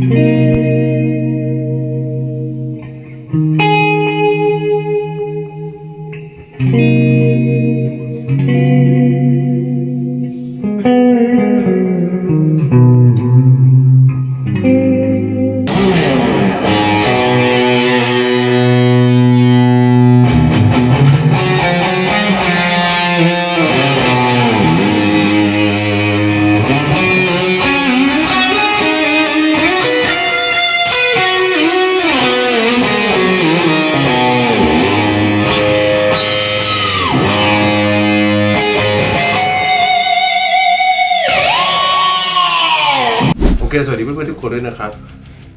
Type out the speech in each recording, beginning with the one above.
โ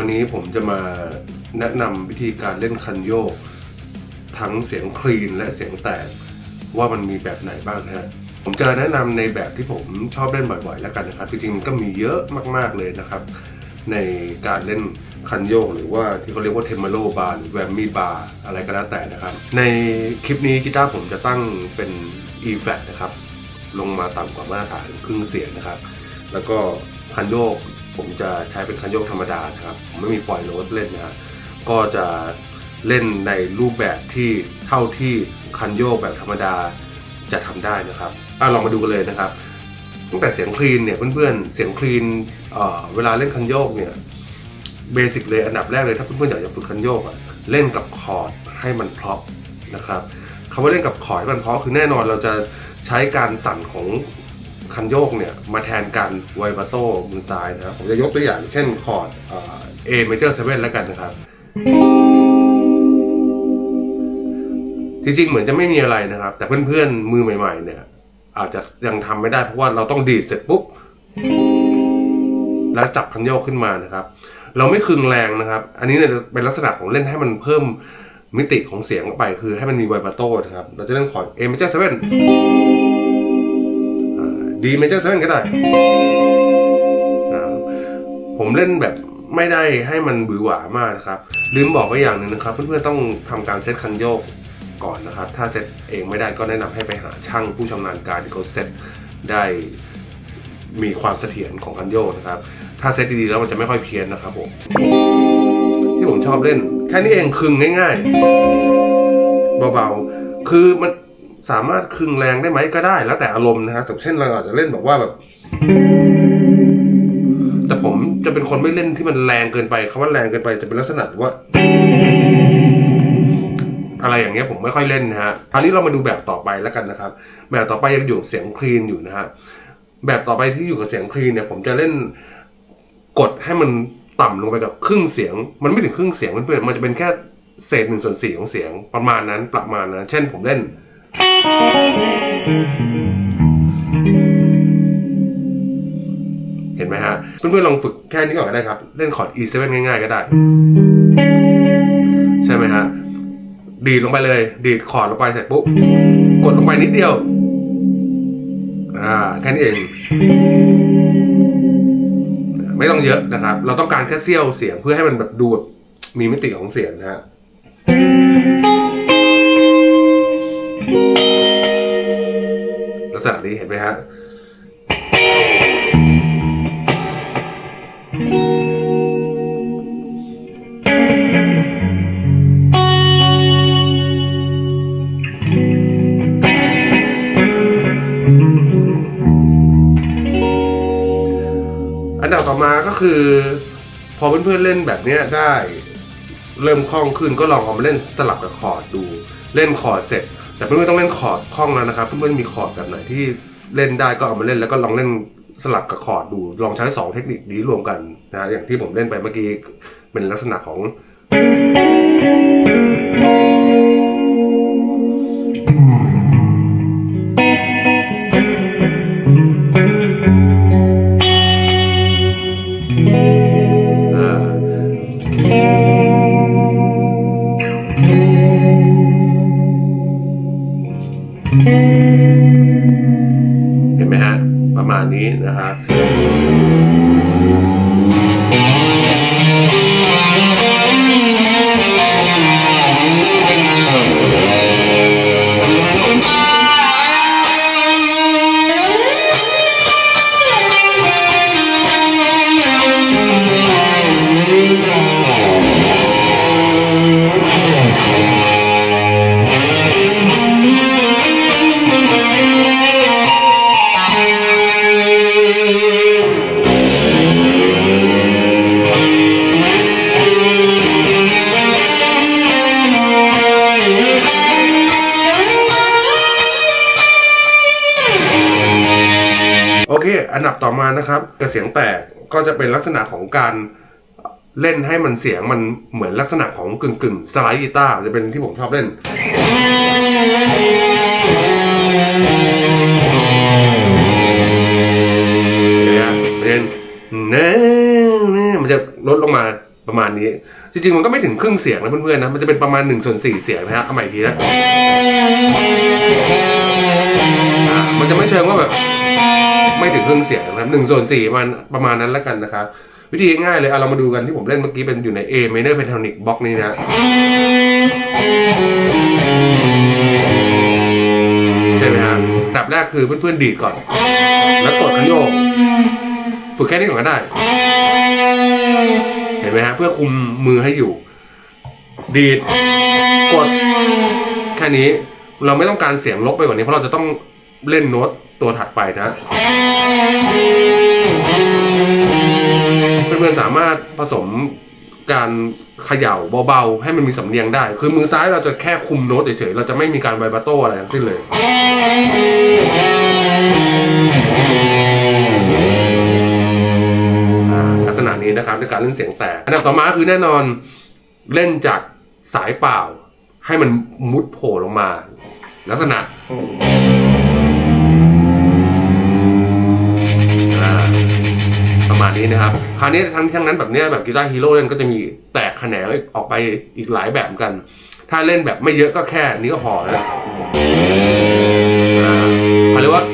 วันนี้ผมจะมาแนะนำวิธีการเล่นคันโยก ทั้งเสียงคลีนและเสียงแตกว่ามันมีแบบไหนบ้างฮะผมจะแนะนำในแบบที่ผมชอบเล่นบ่อยๆแล้วกันนะครับจริงๆมันก็มีเยอะมากๆเลยนะครับ ในการเล่นคันโยกหรือว่าที่เขาเรียกว่าเทมเ r โ b บาร์หรือแวมมี่บาร์อะไรก็แล้วแต่นะครับ ในคลิปนี้กีตาร์ผมจะตั้งเป็น E flat นะครับ ลงมาต่ำกว่ามาตรฐานครึ่งเสียงนะครับ แล้วก็คันโยก ผมจะใช้เป็นคันโยกธรรมดานะครับไม่มีฟอยล์โรสเล่นนะฮะก็จะเล่นในรูปแบบที่เท่าที่คันโยกแบบธรรมดาจะทำได้นะครับอะลองมาดูกันเลยนะครับ ตั้งแต่เสียงคลีนเนี่ยเพื่อนๆเสียงคลีนเอ่อเวลาเล่นคันโยกเนี่ยเบสิกเลยอันดับแรกเลยถ้าเพื่อนๆอยากจะฝึกคันโยกอะเล่นกับคอร์ดให้มันเพราะนะครับคำว่าเล่นกับคอร์ดให้มันเพราะคือแน่นอนเราจะใช้การสั่นของ คันโยกเนี่ยมาแทนการไวบาโต้มือซ้ายนะครับผมจะยกตัวอย่างเช่นคอร์ดเอ่อ A major 7แล้วกันนะครับจริงๆเหมือนจะไม่มีอะไรนะครับ แต่เพื่อนๆมือใหม่ ๆ เนี่ยอาจจะยังทำไม่ได้เพราะว่าเราต้องดีดเสร็จปุ๊บ แล้วจับคันโยกขึ้นมานะครับ เราไม่คึงแรงนะครับ อันนี้เนี่ยเป็นลักษณะของเล่นให้มันเพิ่มมิติของเสียงไป คือให้มันมีไวบาโต้นะครับ เราจะเล่นคอร์ด A major 7อ่า D major 7ก็ได้อ่าผมเล่นแบบไม่ได้ให้มันบือหวามากนะครับ ลืมบอกไปอย่างหนึ่งนะครับ เพื่อนๆต้องทำการเซตคันโยกก่อนนะครับ ถ้าเซตเองไม่ได้ก็แนะนำให้ไปหาช่างผู้ชำนาญการที่เขาเซตได้มีความเสถียรของคันโยกนะครับ ถ้าเซตดีๆแล้วมันจะไม่ค่อยเพี้ยนนะครับผมที่ผมชอบเล่น แค่นี้เองคึงง่าย ๆ เบาๆ คือมัน สามารถคึงแรงได้ไหมก็ได้ แล้วแต่อารมณ์นะฮะสมเช่นเราอาจจะเล่นแบบว่าแบบ แต่ผมจะเป็นคนไม่เล่นที่มันแรงเกินไปคำว่าแรงเกินไปจะเป็นลักษณะว่า อะไรอย่างเงี้ยผมไม่ค่อยเล่นนะฮะคราวนี้เรามาดูแบบต่อไปแล้วกันนะครับ แบบต่อไปยังอยู่เสียงคลีนอยู่นะฮะแบบต่อไปที่อยู่กับเสียงคลีนเนี่ย ผมจะเล่นกดให้มันต่ำลงไปกับครึ่งเสียง มันไม่ถึงครึ่งเสียงเพื่อนๆมันจะเป็นแค่เศษหนึ่งส่วนสี่ของเสียงประมาณนั้นประมาณนั้น เช่นผมเล่น เห็นไหมฮะ เพื่อนๆลองฝึกแค่นี้ก่อนก็ได้ครับ เล่นคอร์ด E7 ง่ายๆก็ได้ ใช่ไหมฮะ ดีดลงไปเลย ดีดคอร์ดลงไปเสร็จปุ๊บ กดลงไปนิดเดียว อ่า แค่นี้เอง ไม่ต้องเยอะนะครับ เราต้องการแค่เสี้ยวเสียงเพื่อให้มันแบบดูแบบมีมิติของเสียงนะฮะ ลักษณะนี้เห็นไหมฮะอันดับต่อมาก็คือ พอเพื่อนๆเล่นแบบนี้ได้ เริ่มคล่องขึ้นก็ลองเอามาเล่นสลับกับคอร์ดดู เล่นคอร์ดเสร็จ แต่เพื่อนๆต้องเล่นคอร์ดคล่องแล้วนะครับเพื่อนๆมีคอร์ดแบบไหนที่เล่นได้ก็เอามาเล่นแล้วก็ลองเล่นสลับกับคอร์ดดูลองใช้สองเทคนิคนี้รวมกันนะฮะอย่างที่ผมเล่นไปเมื่อกี้เป็นลักษณะของ อันดับต่อมานะครับกระเสียงแตกก็จะเป็นลักษณะของการเล่นให้มันเสียงมันเหมือนลักษณะของกึ่งกึ่งสไลด์กีตาร์จะเป็นที่ผมชอบเล่น เนี่ยเป็นเน่มันจะลดลงมาประมาณนี้ จริงๆ มันก็ไม่ถึงครึ่งเสียงนะเพื่อนๆนะ มันจะเป็นประมาณ1นส่วนสเสียงนะฮะเอาใหม่อีกทีนะ มันจะไม่เชิงว่าแบบ ไม่ถึงครึ่งเสียงนะครับหนึ่งส่วนสี่มันประมาณนั้นแล้วกันนะครับ วิธีง่ายเลยเอาเรามาดูกันที่ผมเล่นเมื่อกี้เป็นอยู่ใน A minor pentatonic block นี้นะใช่ไหมครับอันดับแรกคือเพื่อนๆดีดก่อน แล้วกดคันโยก ฝึกแค่นี้ก่อนก็ได้ เห็นไหมฮะเพื่อคุมมือให้อยู่ ดีดกดแค่นี้เราไม่ต้องการเสียงลบไปกว่านี้เพราะเราจะต้อง เล่นโน้ตตัวถัดไปนะเพื่อนๆสามารถผสมการเขย่าเบาๆ ให้มันมีสำเนียงได้ คือมือซ้ายเราจะแค่คุมโน้ตเฉยๆ เราจะไม่มีการไวบราโตอะไรทั้งสิ้นเลย ลักษณะนี้นะครับในการเล่นเสียงแตกอันดับต่อมาคือแน่นอนเล่นจากสายเปล่า ให้มันมุดโผล่ลงมา ลักษณะ ณนี้นะครับ คราวนี้ทั้งทั้งนั้นแบบเนี้ยแบบกีตาร์ฮีโร่เล่นก็จะมีแตกแขนงออกไปอีกหลายแบบกัน ถ้าเล่นแบบไม่เยอะก็แค่นี้ก็พอแล้วอ่าเขาเรียกว่า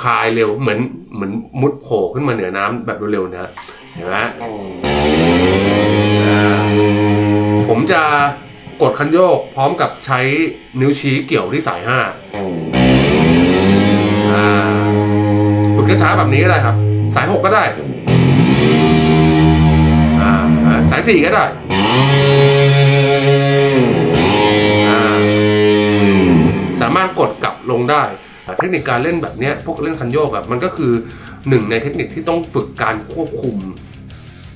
คลายเร็วเหมือนเหมือนมุดโผล่ขึ้นมาเหนือน้ำแบบเร็วๆนะเห็นไหมอ่าผมจะกดคันโยกพร้อมกับใช้นิ้วชี้เกี่ยวที่สายห้าอ่าฝึกช้าๆแบบนี้ก็ได้ครับ สายหกก็ได้อ่าสายสี่ก็ได้อ่าสามารถกดกลับลงได้ เทคนิคการเล่นแบบนี้พวกเล่นคันโยกแบบมันก็คือหนึ่งในเทคนิคที่ต้องฝึกการควบคุม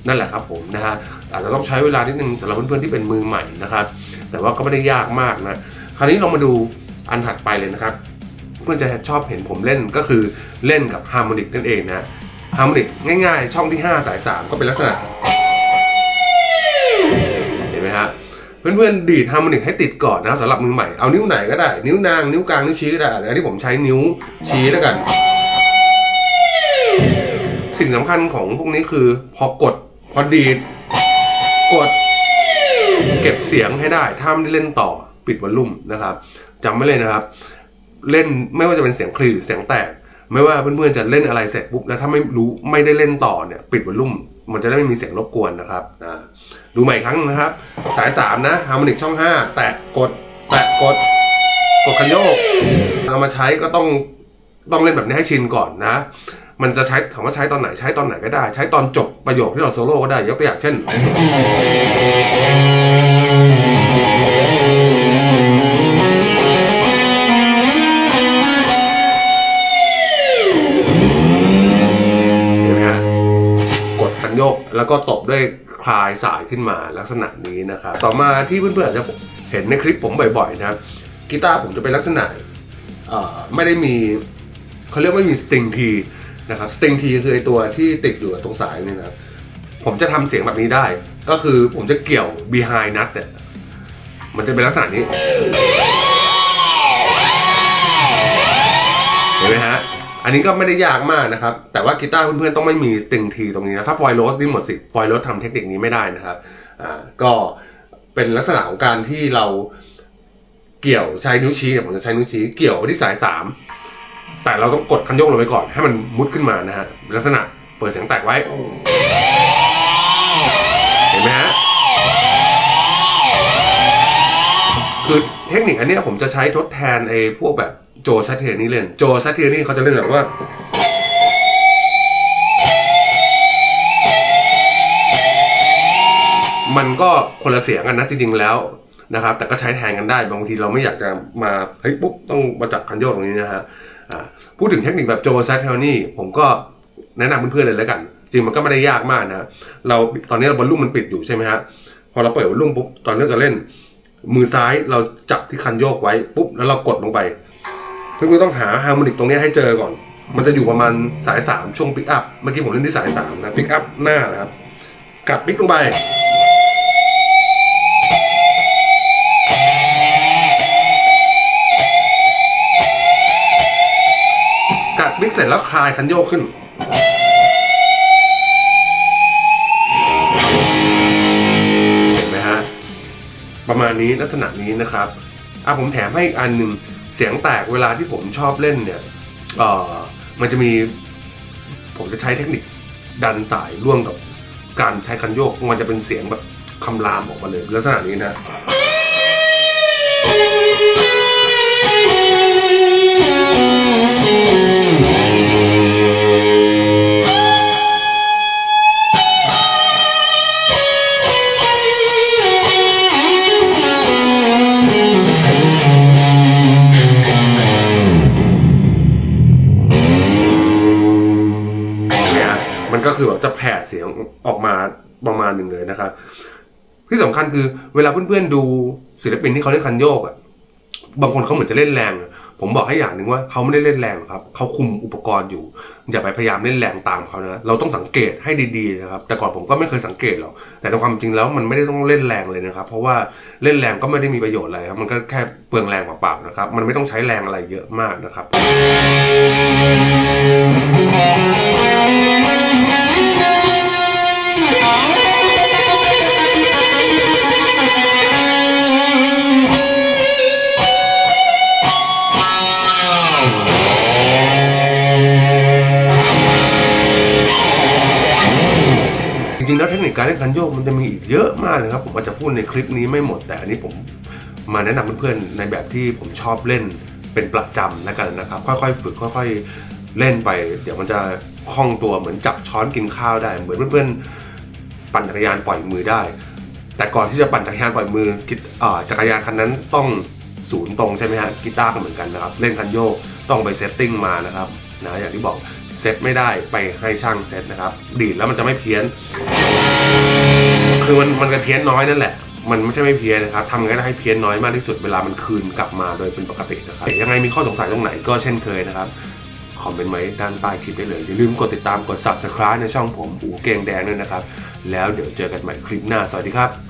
นั่นแหละครับผมนะฮะอาจจะต้องใช้เวลานิดนึงสำหรับเพื่อนๆที่เป็นมือใหม่นะครับ แต่ว่าก็ไม่ได้ยากมากนะ คราวนี้เรามาดูอันถัดไปเลยนะครับ เพื่อนจะชอบเห็นผมเล่นก็คือเล่นกับฮาร์โมนิกนั่นเองนะ ฮาร์โมนิกง่ายๆ ช่องที่ 5 สาย 3 ก็เป็นลักษณะ เห็นไหมฮะเพื่อนๆ ดีดฮาร์โมนิกให้ติดก่อนนะครับสำหรับมือใหม่ เอานิ้วไหนก็ได้ นิ้วนาง นิ้วกลาง นิ้วชี้ก็ได้แต่อันนี้ผมใช้นิ้วชี้แล้วกัน สิ่งสำคัญของพวกนี้คือ พอกด พอดีด กด เก็บเสียงให้ได้ ถ้าไม่ได้เล่นต่อปิดวอลลุ่มนะครับจำไว้เลยนะครับ เล่นไม่ว่าจะเป็นเสียงคลีหรือเสียงแตก ไม่ว่าเพื่อนๆจะเล่นอะไรเสร็จปุ๊บแล้วถ้าไม่รู้ไม่ได้เล่นต่อเนี่ยปิดวอลลุ่มมันจะได้ไม่มีเสียงรบกวนนะครับอ่าดูใหม่ครั้งนะครับ สาย 3 นะฮาร์โมนิกช่อง 5 แตะกด แตะกด กดคันโยกเอามาใช้ก็ต้องต้องเล่นแบบนี้ให้ชินก่อนนะ มันจะใช้ถามว่าใช้ตอนไหนใช้ตอนไหนก็ได้ ใช้ตอนจบประโยคที่เราโซโล่ก็ได้ยกตัวอย่างเช่น คันโยก แล้วก็ตบด้วยคลายสายขึ้นมาลักษณะนี้นะครับต่อมาที่เพื่อนๆอาจจะเห็นในคลิปผมบ่อยๆนะครับกีตาร์ผมจะเป็นลักษณะไม่ได้มีเขาเรียกว่าไม่มีสติงทีนะครับสติงทีคือไอตัวที่ติดอยู่ตรงสายนี่นะครับผมจะทำเสียงแบบนี้ได้ ก็คือผมจะเกี่ยว behind nut เนี่ยมันจะเป็นลักษณะนี้ อันนี้ก็ไม่ได้ยากมากนะครับ แต่ว่ากีตาร์เพื่อนๆต้องไม่มีสตริงทีตรงนี้นะถ้าฟอยล์โรสนี่หมดสิทธิ์ฟอยล์โรสทำเทคนิคนี้ไม่ได้นะครับอ่าก็เป็นลักษณะของการที่เราเกี่ยวใช้นิ้วชี้เนี่ยผมจะใช้นิ้วชี้เกี่ยวไปที่สายสามแต่เราต้องกดคันโยกลงไปก่อน ให้มันมุดขึ้นมานะฮะลักษณะเปิดเสียงแตกไว้ เห็นไหมฮะ เทคนิคอันเนี้ยผมจะใช้ทดแทนไอ้พวกแบบโจซัตเทียนี่เล่น โจซัตเทียนี่เขาจะเล่นแบบว่ามันก็คนละเสียงกันนะจริงๆแล้วนะครับ แต่ก็ใช้แทนกันได้บางทีเราไม่อยากจะมาเฮ้ยปุ๊บต้องมาจับคันโยกตรงนี้นะฮะพูดถึงเทคนิคแบบโจซัตเทียนี่ผมก็แนะนำเพื่อนๆเลยแล้วกัน จริงมันก็ไม่ได้ยากมากนะเราตอนนี้เราบอลลุ่มมันปิดอยู่ใช่ไหมฮะพอเราเปิดบอลลุ่มปุ๊บตอนนี้จะเล่น มือซ้ายเราจับที่คันโยกไว้ปุ๊บแล้วเรากดลงไป เพื่อนๆต้องหาฮาร์โมนิกตรงนี้ให้เจอก่อน มันจะอยู่ประมาณสายสามช่วงปิกอัพเมื่อกี้ผมเล่นที่สายสามนะปิกอัพหน้านะครับ กัดปิกลงไปกัดปิกเสร็จแล้วคลายคันโยกขึ้น ประมาณนี้ลักษณะนี้นะครับอะผมแถมให้อีกอันหนึ่งเสียงแตกเวลาที่ผมชอบเล่นเนี่ยเอ่อมันจะมีผมจะใช้เทคนิคดันสายร่วมกับการใช้คันโยกมันจะเป็นเสียงแบบคำรามออกมาเลยลักษณะนี้นะ ก็คือแบบจะแผ่เสียงออกมาประมาณหนึ่งเลยนะครับ ที่สำคัญคือเวลาเพื่อนๆดูศิลปินที่เขาเล่นคันโยกอะบางคนเขาเหมือนจะเล่นแรง ผมบอกให้อย่างหนึ่งว่าเขาไม่ได้เล่นแรงครับเขาคุมอุปกรณ์อยู่ อย่าไปพยายามเล่นแรงตามเขานะ เราต้องสังเกตให้ดีๆนะครับ แต่ก่อนผมก็ไม่เคยสังเกตหรอก แต่ในความจริงแล้วมันไม่ได้ต้องเล่นแรงเลยนะครับ เพราะว่าเล่นแรงก็ไม่ได้มีประโยชน์อะไรครับ มันก็แค่เปลืองแรงเปล่าๆนะครับ มันไม่ต้องใช้แรงอะไรเยอะมากนะครับ ริงๆแล้วเทคนิคการเล่นคันโยกมันจะมีอีกเยอะมากเลยครับ ผมอาจจะพูดในคลิปนี้ไม่หมดแต่อันนี้ผมมาแนะนำเพื่อนๆในแบบที่ผมชอบเล่นเป็นประจำแล้วกันนะครับ ค่อยๆ ฝึกค่อยๆเล่นไป เดี๋ยวมันจะคล่องตัวเหมือนจับช้อนกินข้าวได้ เหมือนเพื่อนๆปั่นจักรยานปล่อยมือได้ แต่ก่อนที่จะปั่นจักรยานปล่อยมือจักรยานคันนั้นต้องศูนย์ตรงใช่ไหมฮะกีตาร์ก็เหมือนกันนะครับ เล่นคันโยกต้องไปเซตติ้งมานะครับ นะอย่างที่บอกเซตไม่ได้ไปให้ช่างเซตนะครับ ดีดแล้วมันจะไม่เพี้ยน คือมันมันก็เพี้ยนน้อยนั่นแหละ มันไม่ใช่ไม่เพี้ยนนะครับทำไงก็ได้ให้เพี้ยนน้อยมากที่สุดเวลามันคืนกลับมาโดยเป็นปกตินะครับยังไงมีข้อสงสัยตรงไหนก็เช่นเคยนะครับคอมเมนต์ไว้ด้านใต้คลิปได้เลย อย่าลืมกดติดตามกด subscribe ในช่องผมอูเก่งแดงด้วยนะครับ แล้วเดี๋ยวเจอกันใหม่คลิปหน้า สวัสดีครับ